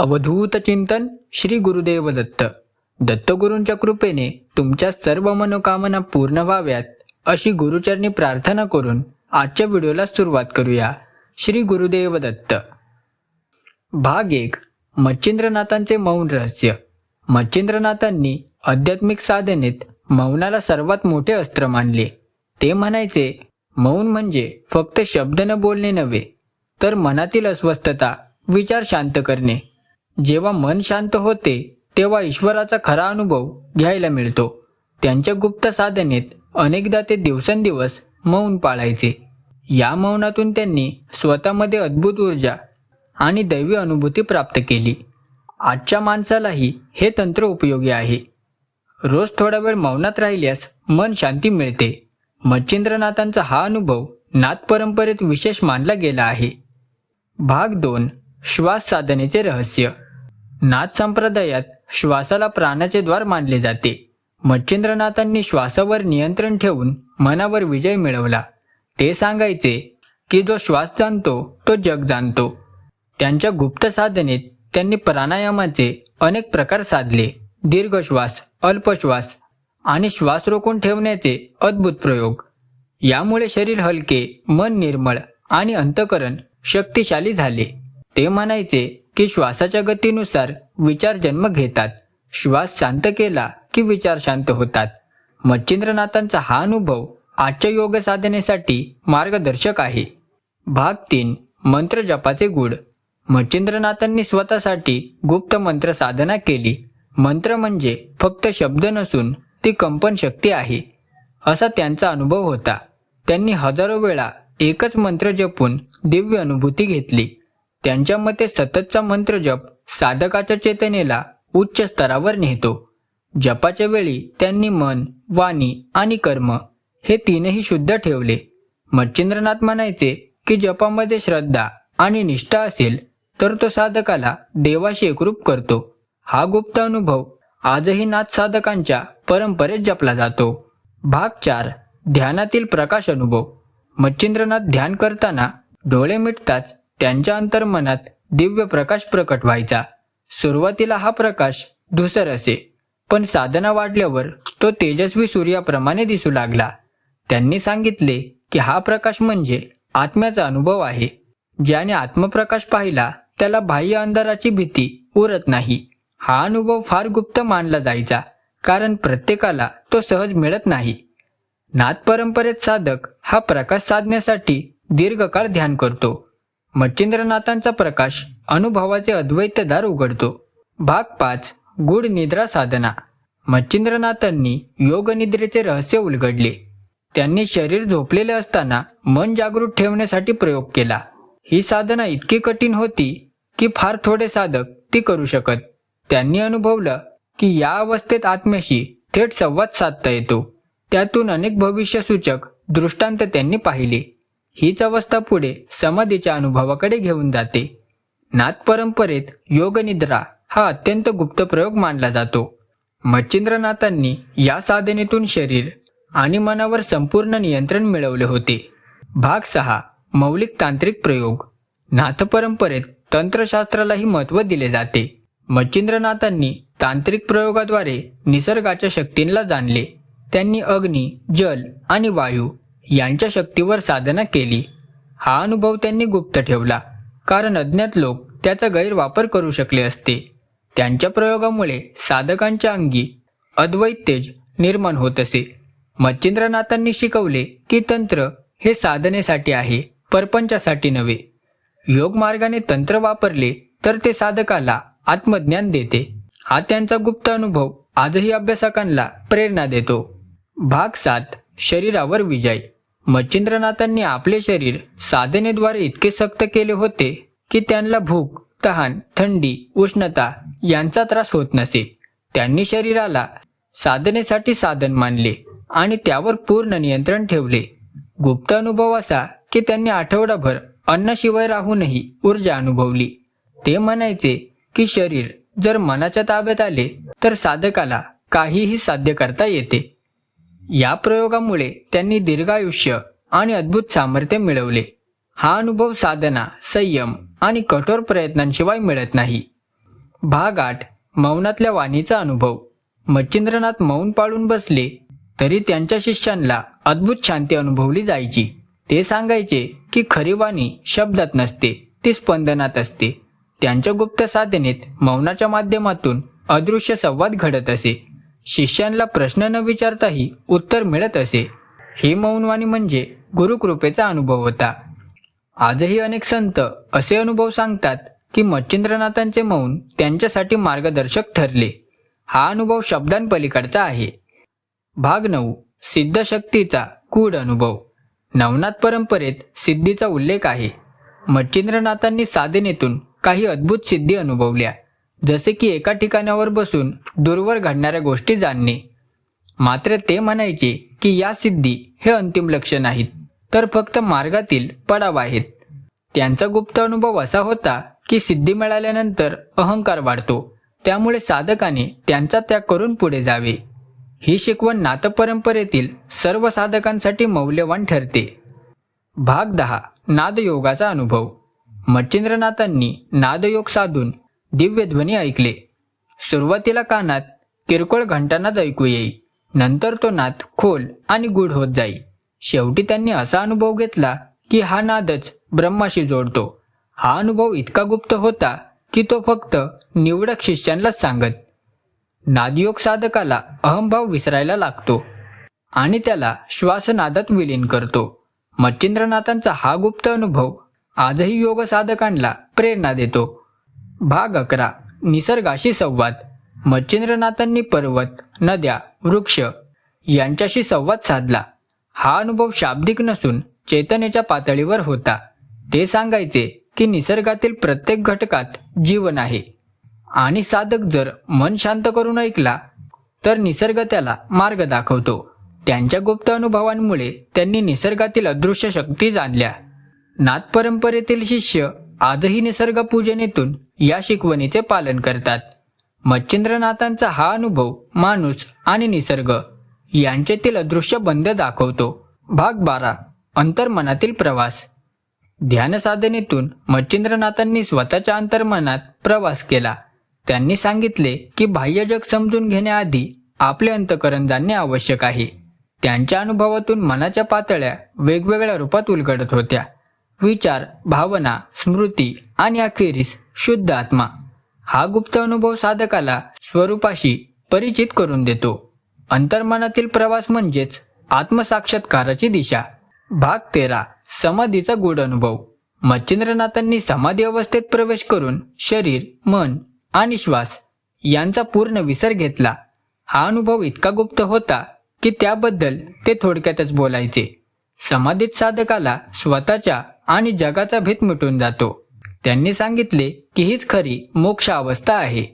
अवधूत चिंतन श्री गुरुदेव दत्त. दत्तगुरूंच्या कृपेने तुमच्या सर्व मनोकामना पूर्ण व्हाव्यात अशी गुरुचरणी प्रार्थना करून आजच्या व्हिडिओला सुरुवात करूया. श्री गुरुदेव दत्त. भाग एक. मच्छिंद्रनाथांचे मौन रहस्य. मच्छिंद्रनाथांनी आध्यात्मिक साधनेत मौनाला सर्वात मोठे अस्त्र मानले. ते म्हणायचे मौन म्हणजे फक्त शब्द न बोलणे नव्हे तर मनातील अस्वस्थता विचार शांत करणे. जेव्हा मन शांत होते तेव्हा ईश्वराचा खरा अनुभव घ्यायला मिळतो. त्यांच्या गुप्त साधनेत अनेकदा ते दिवसेंदिवस मौन पाळायचे. या मौनातून त्यांनी स्वतःमध्ये अद्भुत ऊर्जा आणि दैवी अनुभूती प्राप्त केली. आजच्या माणसालाही हे तंत्र उपयोगी आहे. रोज थोडा वेळ मौनात राहिल्यास मन शांती मिळते. मच्छिंद्रनाथांचा हा अनुभव नाथ परंपरेत विशेष मानला गेला आहे. भाग दोन श्वास साधनेचे रहस्य. नाथ संप्रदायात श्वासाला प्राणाचे द्वार मानले जाते. मच्छिंद्रनाथांनी श्वासावर नियंत्रण ठेवून मनावर विजय मिळवला. ते सांगायचे की जो श्वास जाणतो तो जग जाणतो. त्यांच्या गुप्त साधनेत त्यांनी प्राणायामाचे अनेक प्रकार साधले. दीर्घ श्वास अल्पश्वास आणि श्वास रोखून ठेवण्याचे अद्भुत प्रयोग. यामुळे शरीर हलके मन निर्मळ आणि अंतकरण शक्तिशाली झाले. ते म्हणायचे की श्वासाच्या गतीनुसार विचार जन्म घेतात. श्वास शांत केला की विचार शांत होतात. मच्छिंद्रनाथांचा हा अनुभव आजच्या योग साधनेसाठी मार्गदर्शक आहे. भाग तीन मंत्र जपाचे गुड मच्छिंद्रनाथांनी स्वतःसाठी गुप्त मंत्र साधना केली. मंत्र म्हणजे फक्त शब्द नसून ती कंपन शक्ती आहे. असा त्यांचा अनुभव होता. त्यांनी हजारो वेळा एकच मंत्र जपून दिव्य अनुभूती घेतली. त्यांच्या मते सततचा मंत्र जप साधकाच्या चेतनेला उच्च स्तरावर नेतो. जपाच्या वेळी त्यांनी मन वाणी आणि कर्म हे तीनही शुद्ध ठेवले. मच्छिंद्रनाथ म्हणायचे की जपामध्ये श्रद्धा आणि निष्ठा असेल तर तो साधकाला देवाशी एकरूप करतो. हा गुप्त अनुभव आजही नाथ साधकांच्या परंपरेत जपला जातो. भाग चार. ध्यानातील प्रकाश अनुभव. मच्छिंद्रनाथ ध्यान करताना डोळे मिटताच त्यांच्या अंतर्मनात दिव्य प्रकाश प्रकट व्हायचा. सुरुवातीला हा प्रकाश धुसर असे पण साधना वाढल्यावर तो तेजस्वी सूर्याप्रमाणे दिसू लागला. त्यांनी सांगितले की हा प्रकाश म्हणजे आत्म्याचा अनुभव आहे. ज्याने आत्मप्रकाश पाहिला त्याला बाह्य अंधाराची भीती उरत नाही. हा अनुभव फार गुप्त मानला जायचा कारण प्रत्येकाला तो सहज मिळत नाही. नाथ परंपरेत साधक हा प्रकाश साधण्यासाठी दीर्घकाळ ध्यान करतो. मच्छिंद्रनाथांचा प्रकाश अनुभवाचे अद्वैत दार उघडतो. भाग पाच गुढ निद्रा साधना. मच्छिंद्रनाथांनी योग निद्रेचे रहस्य उलगडले. त्यांनी शरीर झोपलेले असताना मन जागृत ठेवण्यासाठी प्रयोग केला. ही साधना इतकी कठीण होती की फार थोडे साधक ती करू शकत. त्यांनी अनुभवलं की या अवस्थेत आत्म्याशी थेट संवाद साधता येतो. त्यातून अनेक भविष्यसूचक दृष्टांत त्यांनी पाहिले. हीच अवस्था पुढे समाधीच्या अनुभवाकडे घेऊन जाते. नाथ परंपरेत योगनिद्रा हा अत्यंत गुप्त प्रयोग मानला जातो. मच्छिंद्रनाथांनी या साधनेतून शरीर आणि मनावर संपूर्ण नियंत्रण मिळवले होते. भाग सहा मौलिक तांत्रिक प्रयोग. नाथ परंपरेत तंत्रशास्त्रालाही महत्त्व दिले जाते. मच्छिंद्रनाथांनी तांत्रिक प्रयोगाद्वारे निसर्गाच्या शक्तींना जाणले. त्यांनी अग्नी जल आणि वायू यांच्या शक्तीवर साधना केली. हा अनुभव त्यांनी गुप्त ठेवला. कारण अज्ञात लोक त्याचा गैरवापर करू शकले असते. त्यांच्या प्रयोगामुळे साधकांच्या अंगी अद्वैत तेज निर्माण होत असे. मच्छिंद्रनाथांनी शिकवले की तंत्र हे साधनेसाठी आहे परपंचासाठी नव्हे. योग मार्गाने तंत्र वापरले तर ते साधकाला आत्मज्ञान देते. हा त्यांचा गुप्त अनुभव आजही अभ्यासकांना प्रेरणा देतो. भाग सात. शरीरावर विजय. मच्छिंद्रनाथांनी आपले शरीर साधनेद्वारे इतके सक्त केले होते की त्यांना भूक तहान थंडी उष्णता यांचा त्रास होत नसे. त्यांनी शरीराला साधनेसाठी साधन मानले आणि त्यावर पूर्ण नियंत्रण ठेवले. गुप्त अनुभव असा की त्यांनी आठवडाभर अन्नाशिवाय राहूनही ऊर्जा अनुभवली. ते म्हणायचे की शरीर जर मनाच्या ताब्यात आले तर साधकाला काहीही साध्य करता येते. या प्रयोगामुळे त्यांनी दीर्घायुष्य आणि अद्भुत सामर्थ्य मिळवले. हा अनुभव साधना संयम आणि कठोर प्रयत्नांशिवाय मिळत नाही. भाग आठ मौनातल्या वाणीचा अनुभव. मच्छिंद्रनाथ मौन पाळून बसले तरी त्यांच्या शिष्यांना अद्भुत शांती अनुभवली जायची. ते सांगायचे की खरी वाणी शब्दात नसते ती स्पंदनात असते. त्यांच्या गुप्त साधनेत मौनाच्या माध्यमातून अदृश्य संवाद घडत असे. शिष्यांना प्रश्न न विचारताही उत्तर मिळत असे. ही मौनवाणी म्हणजे गुरुकृपेचा अनुभव होता. आजही अनेक संत असे अनुभव सांगतात की मच्छिंद्रनाथांचे मौन त्यांच्यासाठी मार्गदर्शक ठरले. हा अनुभव शब्दांपलीकडचा आहे. भाग नऊ सिद्धशक्तीचा कूड अनुभव. नवनाथ परंपरेत सिद्धीचा उल्लेख आहे. मच्छिंद्रनाथांनी साधनेतून काही अद्भुत सिद्धी अनुभवल्या. जसे की एका ठिकाणावर बसून दूरवर घडणाऱ्या गोष्टी जाणणे. मात्र ते म्हणायचे की या सिद्धी हे अंतिम लक्ष नाहीत तर फक्त मार्गातील पडाव आहेत. त्यांचा गुप्त अनुभव असा होता की सिद्धी मिळाल्यानंतर अहंकार वाढतो त्यामुळे साधकाने त्यांचा त्याग करून पुढे जावे. ही शिकवण नाथपरंपरेतील सर्व साधकांसाठी मौल्यवान ठरते. भाग दहा. नादयोगाचा अनुभव. मच्छिंद्रनाथांनी नादयोग साधून दिव्यध्वनी ऐकले. सुरुवातीला कानात किरकोळ घंटानाद ऐकू येई नंतर तो नाद खोल आणि गूढ होत जाई. शेवटी त्यांनी असा अनुभव घेतला की हा नादच ब्रह्माशी जोडतो. हा अनुभव इतका गुप्त होता की तो फक्त निवडक शिष्यांनाच सांगत. नादयोग साधकाला अहंभाव विसरायला लागतो आणि त्याला श्वासनादात विलीन करतो. मच्छिंद्रनाथांचा हा गुप्त अनुभव आजही योग साधकांना प्रेरणा देतो. भाग अकरा. निसर्गाशी संवाद. मच्छिंद्रनाथांनी पर्वत नद्या वृक्ष यांच्याशी संवाद साधला. हा अनुभव शाब्दिक नसून चेतनेच्या पातळीवर होता. ते सांगायचे की निसर्गातील प्रत्येक घटकात जीवन आहे. आणि साधक जर मन शांत करून ऐकला तर निसर्ग त्याला मार्ग दाखवतो. त्यांच्या गुप्त अनुभवांमुळे त्यांनी निसर्गातील अदृश्य शक्ती जाणल्या. नाथ परंपरेतील शिष्य आजही निसर्ग पूजनेतून या शिकवणीचे पालन करतात. मच्छिंद्रनाथांचा हा अनुभव माणूस आणि निसर्ग यांच्यातील अदृश्य बंध दाखवतो. भाग बारा. अंतर्मनातील प्रवास. ध्यान साधनेतून मच्छिंद्रनाथांनी स्वतःच्या अंतर्मनात प्रवास केला. त्यांनी सांगितले की बाह्य जग समजून घेण्याआधी आपले अंतकरण जाणणे आवश्यक आहे. त्यांच्या अनुभवातून मनाच्या पातळ्या वेगवेगळ्या रूपात उलगडत होत्या. विचार भावना स्मृती आणि अखेरीस शुद्ध आत्मा. हा गुप्त अनुभव साधकाला स्वरूपाशी परिचित करून देतो. अंतर्मनातील प्रवास म्हणजेच आत्मसाक्षात्काराची दिशा. भाग तेरा समाधीचा गूढ अनुभव. मच्छिंद्रनाथांनी समाधी अवस्थेत प्रवेश करून शरीर मन आणि श्वास यांचा पूर्ण विसर घेतला. हा अनुभव इतका गुप्त होता की त्याबद्दल ते थोडक्यातच बोलायचे. समाधीत साधकाला स्वतःच्या आणि जगाचा भीत मिटून जातो. त्यांनी सांगितले की हीच खरी मोक्ष अवस्था आहे.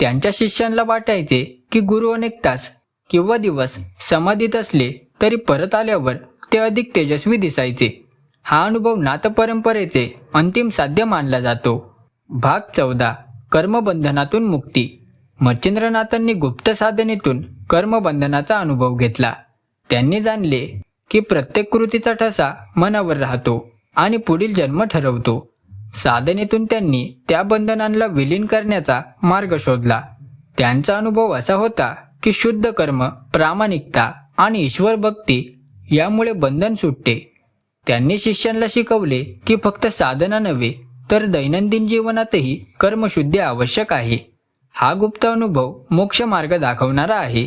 त्यांच्या शिष्यांना वाटायचे की गुरु अनेक तास किंवा दिवस समाधीत असले तरी परत आल्यावर ते अधिक तेजस्वी दिसायचे. हा अनुभव नाथपरंपरेचे अंतिम साध्य मानला जातो. भाग चौदा. कर्मबंधनातून मुक्ती. मच्छिंद्रनाथांनी गुप्त साधनेतून कर्मबंधनाचा अनुभव घेतला. त्यांनी जाणले की प्रत्येक कृतीचा ठसा मनावर राहतो. आणि पुढील जन्म ठरवतो. साधनेतून त्यांनी त्या बंधनांना विलीन करण्याचा मार्ग शोधला. त्यांचा अनुभव असा होता की शुद्ध कर्म प्रामाणिकता आणि ईश्वर भक्ती यामुळे बंधन सुटते. त्यांनी शिष्यांना शिकवले की फक्त साधना नव्हे तर दैनंदिन जीवनातही कर्मशुद्धी आवश्यक आहे. हा गुप्त अनुभव मोक्ष मार्ग दाखवणारा आहे.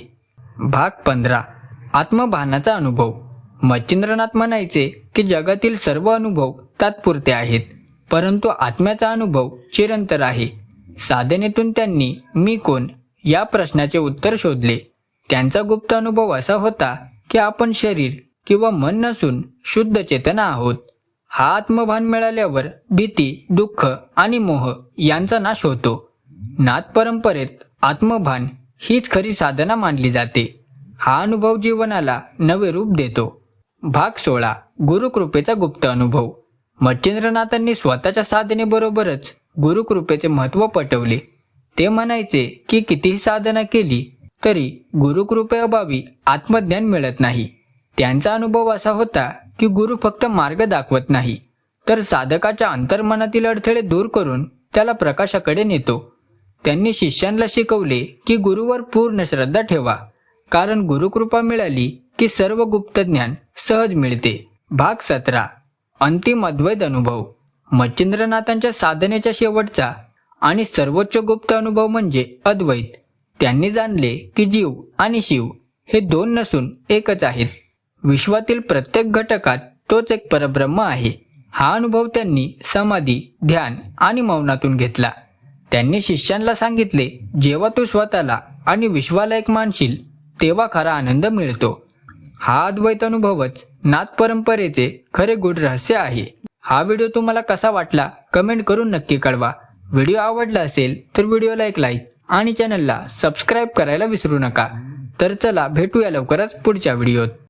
भाग पंधरा. आत्मभानाचा अनुभव. मच्छिंद्रनाथ म्हणायचे की जगातील सर्व अनुभव तात्पुरते आहेत परंतु आत्म्याचा अनुभव चिरंतर आहे. साधनेतून त्यांनी मी कोण या प्रश्नाचे उत्तर शोधले. त्यांचा गुप्त अनुभव असा होता की आपण शरीर किंवा मन नसून शुद्ध चेतना आहोत. हा आत्मभान मिळाल्यावर भीती दुःख आणि मोह यांचा नाश होतो. नाथ परंपरेत आत्मभान हीच खरी साधना मानली जाते. हा अनुभव जीवनाला नवे रूप देतो. भाग सोळा. गुरुकृपेचा गुप्त अनुभव. मच्छिंद्रनाथांनी स्वतःच्या साधनेबरोबरच गुरुकृपेचे महत्त्व पटवले. ते म्हणायचे की कितीही साधना केली तरी गुरुकृपेअभावी आत्मज्ञान मिळत नाही. त्यांचा अनुभव असा होता की गुरु फक्त मार्ग दाखवत नाही तर साधकाच्या अंतर्मनातील अडथळे दूर करून त्याला प्रकाशाकडे नेतो. त्यांनी शिष्यांना शिकवले की गुरुवर पूर्ण श्रद्धा ठेवा कारण गुरुकृपा मिळाली की सर्व गुप्त ज्ञान सहज मिळते. भाग सतरा. अंतिम अद्वैत अनुभव. मच्छिंद्रनाथांच्या साधनेच्या शेवटचा आणि सर्वोच्च गुप्त अनुभव म्हणजे अद्वैत. त्यांनी जाणले की जीव आणि शिव हे दोन नसून एकच आहेत. विश्वातील प्रत्येक घटकात तोच एक परब्रह्म आहे. हा अनुभव त्यांनी समाधी ध्यान आणि मौनातून घेतला. त्यांनी शिष्यांना सांगितले जेव्हा तू स्वतःला आणि विश्वाला एक मानशील तेव्हा खरा आनंद मिळतो. हा अद्वैत अनुभवच नाथ परंपरेचे खरे गुढ रहस्य आहे. हा व्हिडिओ तुम्हाला कसा वाटला कमेंट करून नक्की कळवा. व्हिडिओ आवडला असेल तर व्हिडिओला एक लाईक आणि चॅनलला सबस्क्राईब करायला विसरू नका. तर चला भेटूया लवकरच पुढच्या व्हिडिओत.